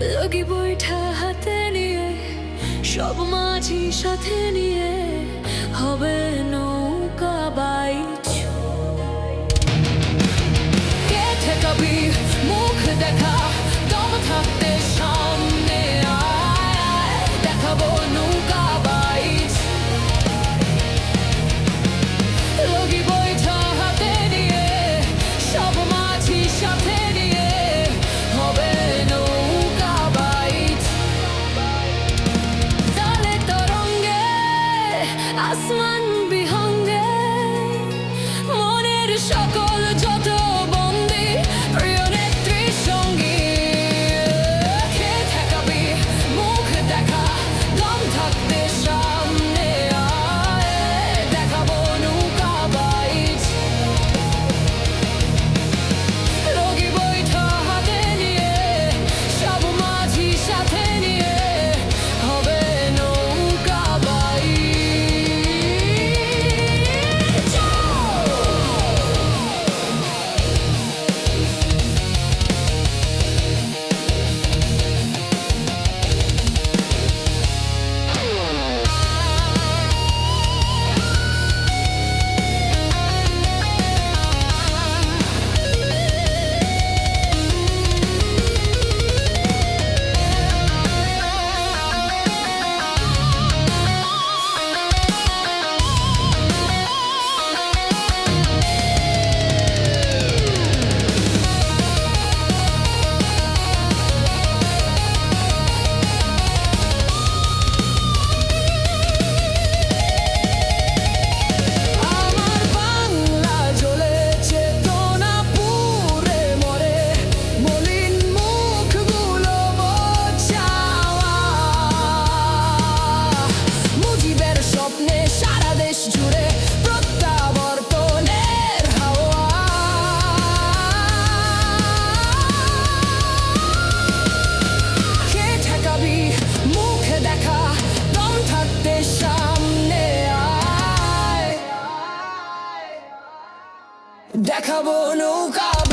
লগি বৈঠা হাতে নিয়ে, সব মাঝি সাথে নিয়ে হবে নৌকা বাইচ কে কবি মুখ দেখা? пішов. Da kabonuka.